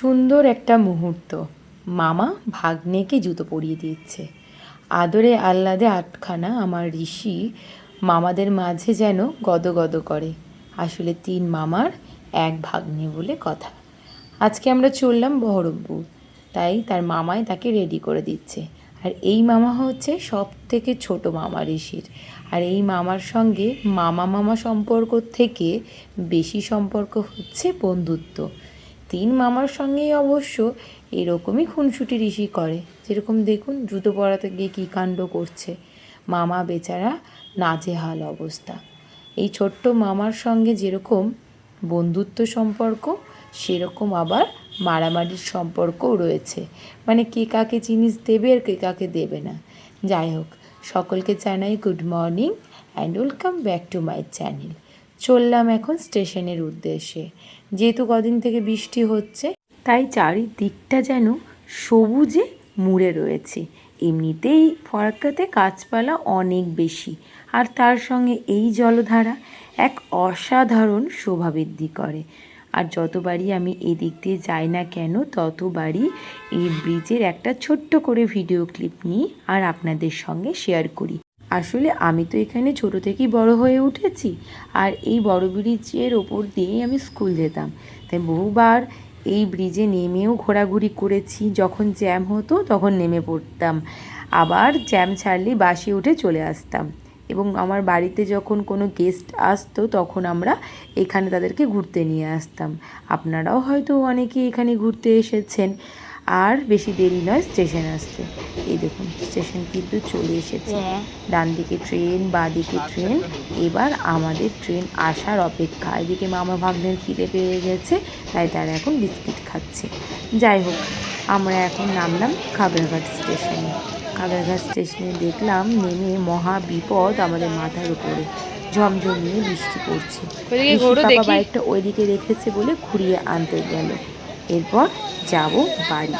সুন্দর একটা মুহূর্ত। মামা ভাগ্নেকে জুতো পরিয়ে দিচ্ছে আদরে আহ্লাদে আটখানা আমার ঋষি মামাদের মাঝে যেন গদগদ করে। আসলে তিন মামার এক ভাগ্নে বলে কথা। আজকে আমরা চললাম বহরমপুর। তাই তার মামাই তাকে রেডি করে দিচ্ছে। আর এই মামা হচ্ছে সব থেকে ছোট মামা ঋষির। আর এই মামার সঙ্গে মামা মামা সম্পর্ক থেকে বেশি সম্পর্ক হচ্ছে বন্ধুত্ব। তিন মামার সঙ্গেই অবশ্য এরকমই খুনসুটি ঋষি করে। যেরকম দেখুন জুতো পরাতে গিয়ে কী কাণ্ড করছে। মামা বেচারা নাজেহাল অবস্থা। এই ছোট্ট মামার সঙ্গে যেরকম বন্ধুত্ব সম্পর্ক, সেরকম আবার মারামারির সম্পর্কও রয়েছে। মানে কে কাকে জিনিস দেবে আর কে কাকে দেবে না। যাই হোক, সকলকে জানাই good morning and welcome back to my channel চললাম এখন স্টেশনের উদ্দেশ্যে। যেহেতু কদিন থেকে বৃষ্টি হচ্ছে, তাই চারিদিকটা যেন সবুজে মুড়ে রয়েছে। এমনিতেই ফরাক্কাতে গাছপালা অনেক বেশি, আর তার সঙ্গে এই জলধারা এক অসাধারণ শোভা বৃদ্ধি করে। আর যতবারই আমি এদিক দিয়ে যাই না কেন, ততবারই এই ব্রিজের একটা ছোট্ট করে ভিডিও ক্লিপ নিই আর আপনাদের সঙ্গে শেয়ার করি। আসলে আমি তো এখানে ছোট থেকেই বড় হয়ে উঠেছি, আর এই বড় ব্রিজের ওপর দিয়েই আমি স্কুল যেতাম। তাই বহুবার এই ব্রিজে নেমেও ঘোরাঘুরি করেছি, যখন জ্যাম হতো তখন নেমে পড়তাম। আবার জ্যাম ছাড়লেই বাসে উঠে চলে আসতাম। এবং আমার বাড়িতে যখন কোনো গেস্ট আসতো তখন আমরা এখানে তাদেরকে ঘুরতে নিয়ে আসতাম। আপনারাও হয়তো অনেকে এখানে ঘুরতে এসেছেন। আর বেশি দেরি নয় স্টেশন আসতে। এই দেখুন স্টেশন কিন্তু চলে এসেছে। ডান দিকে ট্রেন বা দিকে ট্রেন এবার আমাদের ট্রেন আসার অপেক্ষা। এদিকে মামা ভাগ্নের খিদে পেয়ে গেছে তাই তারা এখন বিস্কিট খাচ্ছে। যাই হোক আমরা এখন নামলাম খাগড়াঘাট স্টেশনে। খাগড়াঘাট স্টেশনে দেখলাম নেমে মহা বিপদ আমাদের মাথার উপরে। ঝমঝমিয়ে বৃষ্টি পড়ছে। বাবা বাইকটা ওইদিকে রেখেছে বলে ঘুরিয়ে আনতে গেল। এরপর যাব বাড়ি।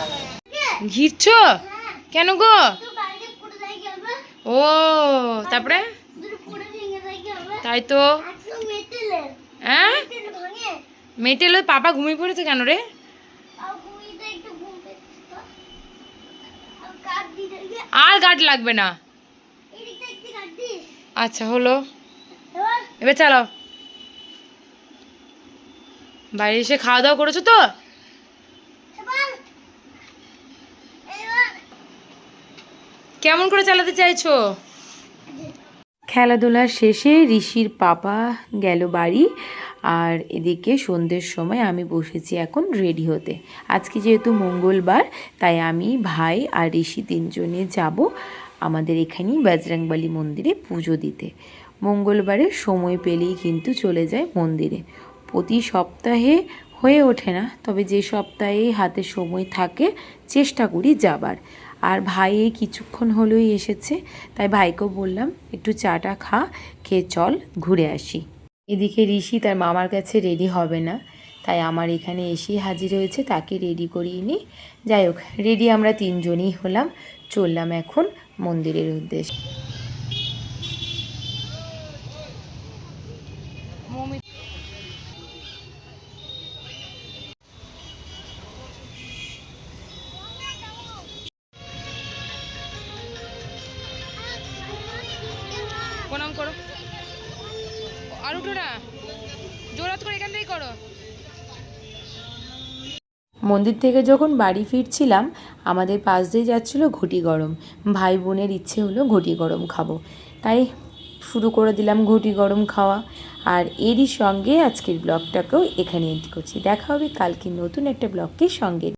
ঘিরছ? কেন গো? ও, তারপরে? তাই তো। হ্যাঁ? মেটেল পাপা ঘুমিয়ে পড়েছে কেন রে? আর গার্ড লাগবে না। আচ্ছা হলো। এবার চালাও। বাইরে এসে খাওয়া দাওয়া করেছ তো? কেমন করে চালাতে চাইছো? খেলাধুলার শেষে ঋষির পাপা গেল বাড়ি, আর এদিকে সন্ধ্যের সময় আমি বসেছি এখন রেডি হতে। আজকে যেহেতু মঙ্গলবার, তাই আমি, ভাই আর ঋষি তিনজনে যাব আমাদের এখানেই বজরংবলী মন্দিরে পুজো দিতে। মঙ্গলবারে সময় পেলেই কিন্তু চলে যায় মন্দিরে। প্রতি সপ্তাহে হয়ে ওঠে না, তবে যে সপ্তাহে হাতে সময় থাকে, চেষ্টা করি যাবার। আর ভাই এই কিছুক্ষণ হলেই এসেছে, তাই ভাইকেও বললাম, একটু চাটা খা, খেয়ে চল, ঘুরে আসি। এদিকে ঋষি তার মামার কাছে রেডি হবে না, তাই আমার এখানে এসেই হাজির হয়েছে, তাকে রেডি করিয়ে নিই। যাই হোক রেডি আমরা তিনজনই হলাম, চললাম এখন মন্দিরের উদ্দেশ্যে। প্রণাম করো। আর উঠো না। জোরাত করে এখান করো। মন্দির থেকে যখন বাড়ি ফিরছিলাম, আমাদের পাশ দিয়ে যাচ্ছিল ঘটি গরম। ভাই বোনের ইচ্ছে হলো ঘটি গরম খাব। তাই শুরু করে দিলাম ঘটি গরম খাওয়া। আর এরই সঙ্গে আজকের ব্লগটাকেও এখানে এন্ড করছি। দেখা হবে কালকে নতুন একটা ব্লগকে সঙ্গে।